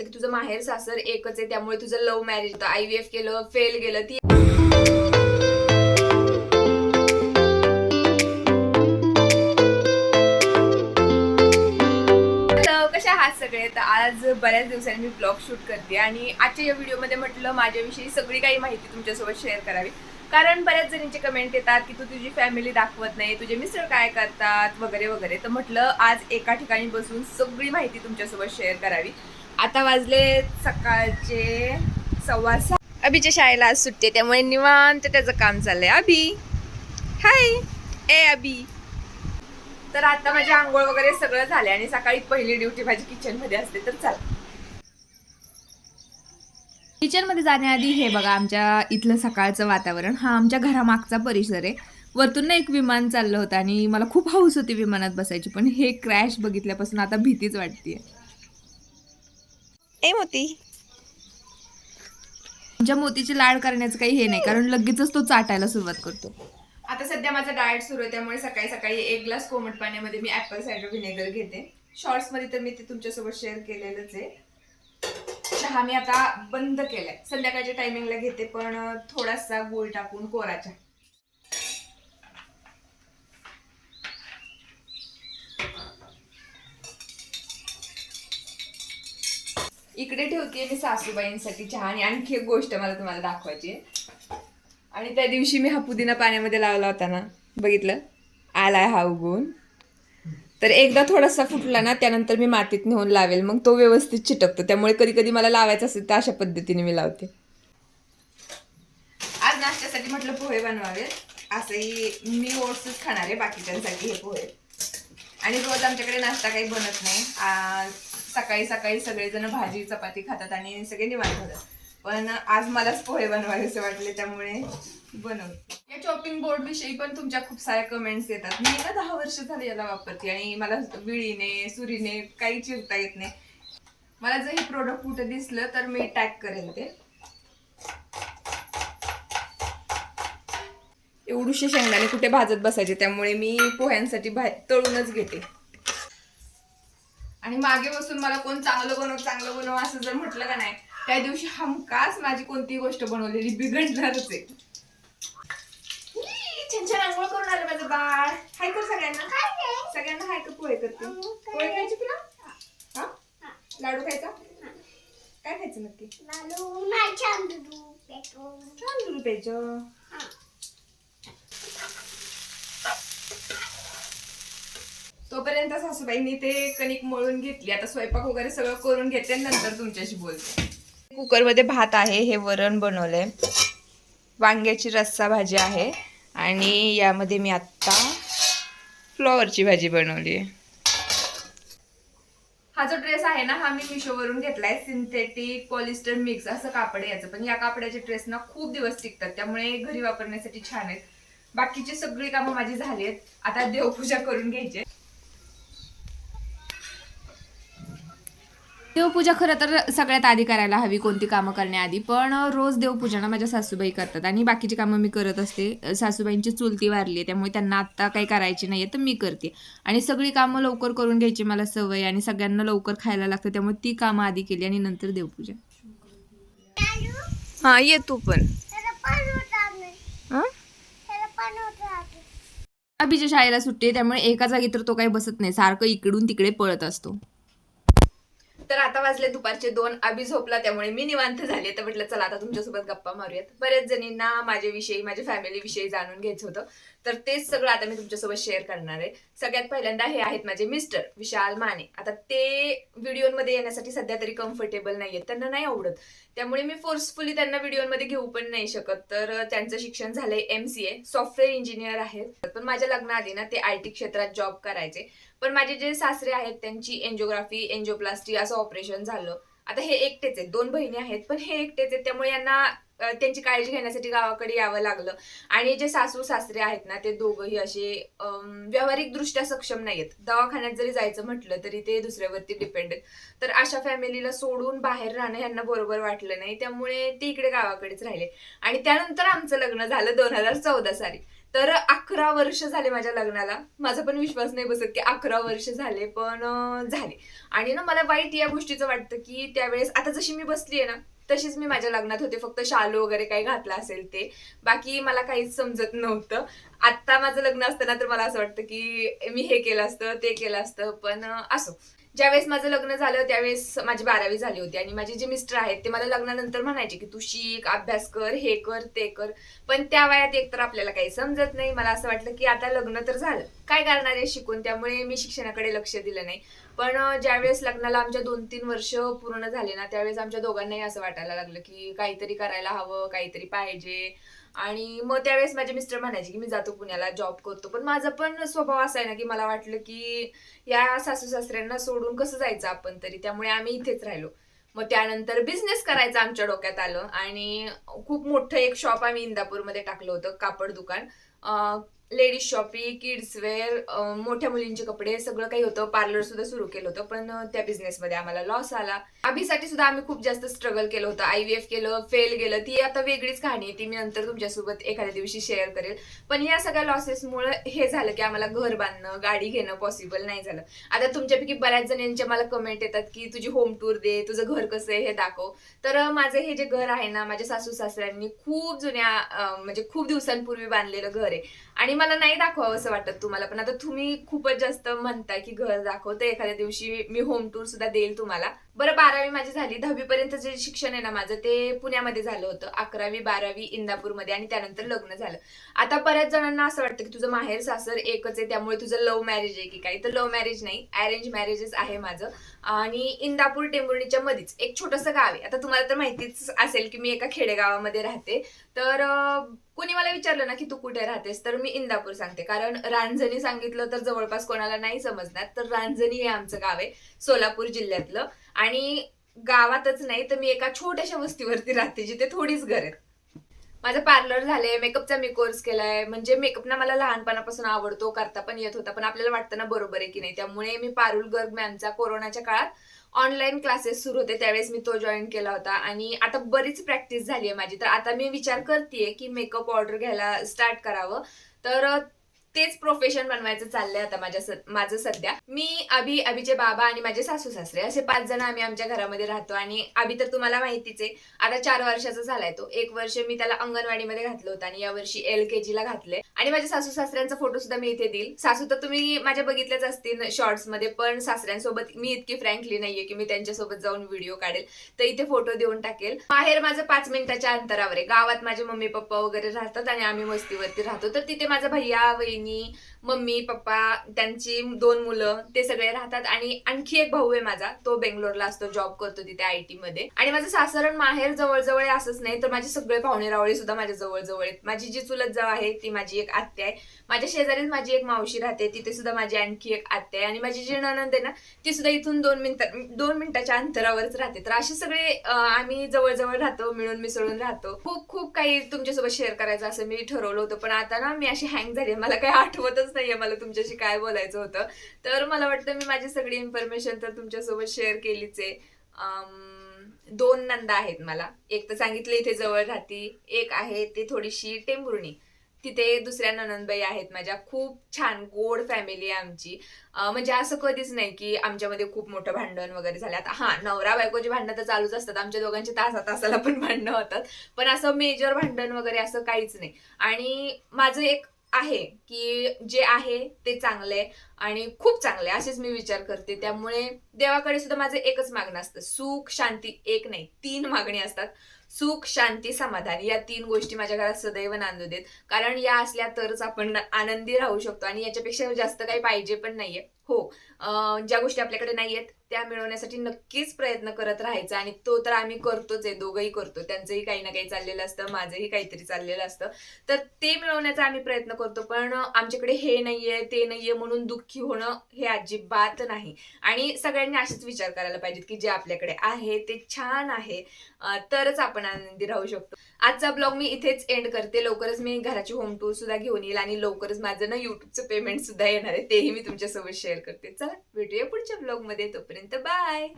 वाटतं की तुझं माहेर सासर एकच आहे त्यामुळे तुझं लव्ह मॅरेज होतं आय व्ही एफ केलं फेल गेलं ती कशा आहात सगळे? तर आज बऱ्याच दिवसांनी मी ब्लॉग शूट करते आणि आजच्या या व्हिडिओमध्ये म्हटलं माझ्याविषयी सगळी काही माहिती तुमच्यासोबत शेअर करावी. कारण बऱ्याच जणींचे कमेंट येतात की तू तुझी फॅमिली दाखवत नाही तुझे मिस्टर काय करतात वगैरे वगैरे. तर म्हटलं आज एका ठिकाणी बसून सगळी माहिती तुमच्यासोबत शेअर करावी. आता वाजले सकाळचे सव्वा सहा. अभिच्या शाळेला आज त्यामुळे निवांत त्याचं काम चाललंय. अभि! हाय ए अभि! तर आता माझी आंघोळ वगैरे सगळं झालंय आणि सकाळी पहिली ड्युटी माझी किचनमध्ये असते तर चला. किचनमध्ये जाण्याआधी हे बघा आमच्या इथलं सकाळचं वातावरण. हा आमच्या घरामागचा परिसर आहे. वरतून ना एक विमान चाललं होतं आणि मला खूप हौस होती विमानात बसायची पण हे क्रॅश बघितल्यापासून आता भीतीच वाटते ए मोती. आमच्या मोतीची लाड करण्याचं काही हे नाही कारण लगेचच तो चाटायला सुरुवात करतो. आता सध्या माझा डाएट सुरू आहे त्यामुळे सकाळी सकाळी एक ग्लास कोमट पाण्यामध्ये मी ऍपल सायडर व्हिनेगर घेते. शॉर्ट्समध्ये तर मी ते तुमच्यासोबत शेअर केलेलंच आहे. चहा मी आता बंद केलाय. संध्याकाळच्या टायमिंगला घेते पण थोडासा गुळ टाकून कोरा चहा इकडे ठेवते मी सासूबाईंसाठी चहा आणि आणखी एक गोष्ट मला तुम्हाला दाखवायची आहे. आणि त्या दिवशी मी हा पुदिना पाण्यामध्ये लावला होता ना बघितलं? आलाय हा उगवून. तर एकदा थोडासा फुटला ना त्यानंतर मी मातीत नेऊन लावेल. मग तो व्यवस्थित चिटकतो. त्यामुळे कधी कधी मला लावायचा असेल तर अशा पद्धतीने मी लावते. आज नाश्त्यासाठी म्हटलं पोहे बनवावे. असंही मी ओट्सच खाणार आहे बाकीच्यांसाठी हे पोहे. आणि रोज आमच्याकडे नाश्ता काही बनत नाही. आज सकाळी सकाळी सगळेजण भाजी चपाती खातात आणि सगळे निवांत होतात पण आज मलाच पोहे बनवायचे वाटले त्यामुळे बनवते. या चॉपिंग बोर्ड विषयी पण तुमच्या खूप साऱ्या कमेंट्स येतात. मी ना दहा वर्ष झाले याला वापरते आणि मला विळीने सुरीने काही चिरता येत नाही. मला जर हे प्रोडक्ट कुठे दिसलं तर मी टॅग करेन ते. एवढूशे शेंगदाणे कुठे भाजत बसायचे त्यामुळे मी पोह्यांसाठी भा तळूनच घेते. आणि मागे बसून मला कोण चांगलं बनव चांगलं बनव असं जर म्हटलं का नाही त्या दिवशी हमखास माझी कोणती गोष्ट बनवलेली बिघडणारच आहे. छान छान आंघोळ करून आलं माझं बाळ. हाय कर सगळ्यांना. सगळ्यांना हाय कर पोहे करते. पोहे खायचे तुला? हा? लाडू खायचा? काय खायचं नक्की? छान दूध प्यायचं. तोपर्यंत सासूबाईंनी ते कणिक मळून घेतली. आता स्वयंपाक वगैरे सगळं करून घेते नंतर तुमच्याशी बोलते. कुकरमध्ये भात आहे हे वरण बनवलंय. वांग्याची रस्सा भाजी आहे आणि यामध्ये मी आत्ता फ्लॉवरची भाजी बनवली आहे. हा जो ड्रेस आहे ना हा मी मिशोवरून घेतलाय. सिंथेटिक पॉलिस्टर मिक्स असं कापड याचं. पण या कापडाचे ड्रेस ना खूप दिवस टिकतात. त्यामुळे घरी वापरण्यासाठी छान आहेत. बाकीची सगळी कामं माझी झाली आहेत. आता देवपूजा करून घ्यायची देवपूजा खरं तर सगळ्यात आधी करायला हवी कोणती कामं करण्याआधी. पण रोज देवपूजा ना माझ्या सासूबाई करतात. आणि बाकीची कामं मी करत असते. सासूबाईंची चुलती वारली आहे त्यामुळे त्यांना आत्ता काही करायची नाही तर मी करते. आणि सगळी कामं लवकर करून घ्यायची मला सवय आणि सगळ्यांना लवकर खायला लागतं त्यामुळे ती कामं आधी केली आणि नंतर देवपूजा. हा ये तू पण. अभिच्या शाळेला सुट्टी आहे त्यामुळे एका जागी तर तो काही बसत नाही. सारखं इकडून तिकडे पळत असतो. तर आता वाजले दुपारचे दोन. अभि झोपला त्यामुळे मी निवांत झाले. तर म्हटलं चला आता तुमच्यासोबत गप्पा मारूयात. बऱ्याच जणींना माझ्याविषयी माझ्या फॅमिली विषयी जाणून घ्यायचं होतं. तर तेच सगळं आता मी तुमच्यासोबत शेअर करणार आहे. सगळ्यात पहिल्यांदा हे आहेत माझे मिस्टर विशाल माने. आता ते व्हिडिओमध्ये येण्यासाठी सध्या तरी कम्फर्टेबल नाही आहेत त्यांना नाही आवडत. त्यामुळे मी फोर्सफुली त्यांना व्हिडिओमध्ये घेऊ पण नाही शकत. तर त्यांचं शिक्षण झालंय M C A software engineer आहेत. पण माझ्या लग्नाआधी ना ते आय टी क्षेत्रात जॉब करायचे. पण माझे जे सासरे आहेत त्यांची एन्जिओग्राफी एन्जिओप्लास्टी असं ऑपरेशन झालं. आता हे एकटेच आहेत. दोन बहिणी आहेत पण हे एकटेच आहेत. त्यामुळे यांना त्यांची काळजी घेण्यासाठी गावाकडे यावं लागलं. आणि जे सासू सासरे आहेत ना ते दोघंही असे व्यावहारिक दृष्ट्या सक्षम नाहीत दवाखान्यात जरी जायचं म्हटलं तरी ते दुसऱ्यावरती डिपेंड आहेत. तर अशा फॅमिलीला सोडून बाहेर राहणं यांना बरोबर वाटलं नाही. त्यामुळे ते इकडे गावाकडेच राहिले. आणि त्यानंतर आमचं लग्न झालं दोन हजार चौदा साली. तर अकरा वर्ष झाले माझ्या लग्नाला. माझा पण विश्वास नाही बसत की अकरा वर्ष झाले पण झाले. आणि ना मला वाईट या गोष्टीचं वाटतं की त्यावेळेस आता जशी मी बसली आहे ना तशीच मी माझ्या लग्नात होते. फक्त शालू वगैरे काही घातला असेल ते. बाकी मला काहीच समजत नव्हतं. आत्ता माझं लग्न असताना तर मला असं वाटतं की मी हे केलं असतं ते केलं असतं. पण असो. ज्यावेळेस माझं लग्न झालं त्यावेळेस माझी बारावी झाली होती आणि माझे जे मिस्टर आहेत ते मला लग्नानंतर म्हणायचे की तू शिक अभ्यास कर हे कर ते कर. पण त्या वयात एकतर आपल्याला काही समजत नाही. मला असं वाटलं की आता लग्न तर झालं. काय करणार आहे शिकून? त्यामुळे मी शिक्षणाकडे लक्ष दिलं नाही. पण ज्यावेळेस लग्नाला आमच्या दोन तीन वर्ष पूर्ण झाले ना त्यावेळेस आमच्या दोघांनाही असं वाटायला लागलं की काहीतरी करायला हवं काहीतरी पाहिजे. आणि मग त्यावेळेस माझे मिस्टर म्हणायचे की मी जातो पुण्याला जॉब करतो. पण माझा पण स्वभाव असा आहे ना की मला वाटलं की या सासू सासऱ्यांना सोडून कसं जायचं आपण तरी. त्यामुळे आम्ही इथेच राहिलो. मग त्यानंतर बिझनेस करायचं आमच्या डोक्यात आलं आणि खूप मोठं एक शॉप आम्ही इंदापूरमध्ये टाकलं होतं कापड दुकान. लेडीज शॉपी किड्स वेअर मोठ्या मुलींचे कपडे सगळं काही होतं. पार्लर सुद्धा सुरू केलं होतं पण त्या बिझनेसमध्ये आम्हाला लॉस आला. आबीसाठी सुद्धा आम्ही खूप जास्त स्ट्रगल केलं होतं. आय व्ही एफ केलं फेल गेलं ती आता वेगळीच कहाणी आहे. ती मी नंतर तुमच्यासोबत एखाद्या दिवशी शेअर करेल. पण या सगळ्या लॉसेसमुळे हे झालं की आम्हाला घर बांधणं गाडी घेणं पॉसिबल नाही झालं. आता तुमच्यापैकी बऱ्याच जणांच्या मला कमेंट येतात की तुझी होम टूर दे तुझं घर कसं आहे हे दाखव. तर माझं हे जे घर आहे ना माझ्या सासू सासऱ्यांनी खूप जुन्या म्हणजे खूप दिवसांपूर्वी बांधलेलं घर आहे. आणि मला नाही दाखवावं असं वाटत तुम्हाला पण आता तुम्ही खूपच जास्त म्हणताय की घर दाखवतं एखाद्या दिवशी मी होम टूर सुद्धा देईल तुम्हाला. बरं बारावी माझी झाली. दहावी पर्यंत जे शिक्षण आहे ना माझं ते पुण्यामध्ये झालं होतं. अकरावी बारावी इंदापूरमध्ये आणि त्यानंतर लग्न झालं. आता बऱ्याच जणांना असं वाटतं की तुझं माहेर सासर एकच आहे त्यामुळे तुझं लव्ह मॅरेज आहे की काही तर लव्ह मॅरेज नाही अरेंज मॅरेजेस आहे माझं. आणि इंदापूर टेंबुर्णीच्या मध्येच एक छोटंसं गाव आहे. आता तुम्हाला तर माहितीच असेल की मी एका खेडेगावामध्ये राहते. तर कुणी मला विचारलं ना की तू कुठे राहतेस तर मी इंदापूर सांगते. कारण रांजणी सांगितलं तर जवळपास कोणाला नाही समजणार. तर रांजणी हे आमचं गाव आहे सोलापूर जिल्ह्यातलं. आणि गावातच नाही तर मी एका छोट्याशा वस्तीवरती राहते जिथे थोडीच घर आहेत. माझं पार्लर झालंय मेकअपचा मी कोर्स केलाय. म्हणजे मेकअप ना मला लहानपणापासून आवडतो करता पण येत होता पण आपल्याला वाटतं ना बरोबर आहे की नाही. त्यामुळे मी पारुल गर्ग मॅमचा कोरोनाच्या काळात ऑनलाईन क्लासेस सुरू होते त्यावेळेस मी तो जॉईन केला होता. आणि आता बरीच प्रॅक्टिस झाली आहे माझी. तर आता मी विचार करतेय की मेकअप ऑर्डर घ्यायला स्टार्ट करावं. तर तेच प्रोफेशन बनवायचं चाललंय आता माझ्या माझं सध्या. मी अभि अभिचे बाबा आणि माझे सासू सासरे असे पाच जण आम्ही आमच्या घरामध्ये राहतो. आणि अभि तर तुम्हाला माहितीच आहे आता चार वर्षाचा झालाय तो. एक वर्ष मी त्याला अंगणवाडीमध्ये घातलं होतं आणि या वर्षी एल के ला घातले आणि माझ्या सासू सासऱ्यांचा फोटो सुद्धा मी इथे देईल. सासू तर तुम्ही माझ्या बघितल्याच असतील शॉर्ट्समध्ये पण सासऱ्यांसोबत मी इतकी फ्रँकली नाहीये की मी त्यांच्यासोबत जाऊन व्हिडिओ काढेल. तर इथे फोटो देऊन टाकेल. बाहेर माझं पाच मिनिटाच्या अंतरावर आहे. गावात माझे मम्मी पप्पा वगैरे राहतात आणि आम्ही मस्तीवरती राहतो. तर तिथे माझा भैया वहिनी मम्मी पप्पा त्यांची दोन मुलं ते सगळे राहतात. आणि आणखी एक भाऊ आहे माझा तो बेंगलोरला असतो जॉब करतो तिथे आय टी मध्ये. आणि माझं सासरण माहेर जवळजवळ आहे असंच नाही तर माझे सगळे पाहुणे रावळे सुद्धा माझ्या जवळजवळ आहेत. माझी जी चुलत जाव आहे ती माझी एक आत्या आहे. माझ्या शेजारीच माझी एक मावशी राहते तिथे सुद्धा माझी आणखी एक आत्या आहे. आणि माझी जी नणंद आहे ना ती सुद्धा इथून दोन मिनिट दोन मिनिटाच्या अंतरावरच राहते. तर असे सगळे आम्ही जवळजवळ राहतो मिळून मिसळून राहतो. खूप खूप काही तुमच्यासोबत शेअर करायचं असं मी ठरवलं होतं पण आता ना मी अशी हँग झाली मला काही आठवतच नाहीये मला तुमच्याशी काय बोलायचं होतं. तर मला वाटतं मी माझी सगळी इन्फॉर्मेशन तर तुमच्यासोबत शेअर केलीच आहे. दोन नंदा आहेत मला. एक तर सांगितलं इथे जवळ राहती एक आहे ती थोडीशी टेंभुर्णी. तिथे दुसऱ्या ननंदबाई आहेत माझ्या. खूप छान गोड फॅमिली आहे आमची. म्हणजे असं कधीच नाही की आमच्यामध्ये खूप मोठं भांडण वगैरे झालं. आता हा नवरा बायकोची भांडणं तर चालूच असतात. आमच्या दोघांची तासा तासाला पण भांडणं होतात. पण असं मेजर भांडण वगैरे असं काहीच नाही. आणि माझं एक आहे की जे आहे ते चांगले आणि खूप चांगले असेच मी विचार करते. त्यामुळे देवाकडे सुद्धा माझं एकच मागणं असतं. सुख शांती एक नाही तीन मागणी असतात. सुख शांती समाधान. या तीन गोष्टी माझ्या घरात सदैव नांदू देत. कारण या असल्या तरच आपण आनंदी राहू शकतो आणि याच्यापेक्षा जास्त काही पाहिजे पण नाहीये. हो. ज्या गोष्टी आपल्याकडे नाहीयेत त्या मिळवण्यासाठी नक्कीच प्रयत्न करत राहायचा आणि तो तर आम्ही करतोच आहे दोघंही करतो. त्यांचंही काही ना काही चाललेलं असतं माझंही काहीतरी चाललेलं असतं. तर ते मिळवण्याचा आम्ही प्रयत्न करतो पण आमच्याकडे हे नाहीये ते नाहीये म्हणून दुःखी होणं हे अजिबात नाही. आणि सगळ्यांनी असेच विचार करायला पाहिजेत की जे आपल्याकडे आहे ते छान आहे. तरच आपण आनंदी राहू शकतो. आजचा ब्लॉग मी इथेच एंड करते. लवकरच मी घराची होम टूर सुद्धा घेऊन येईल आणि लवकरच माझं ना युट्यूबचं पेमेंट सुद्धा येणार आहे. तेही मी तुमच्यासोबत शेअर करते. चला भेटूया पुढच्या ब्लॉगमध्ये तोपर्यंत बाय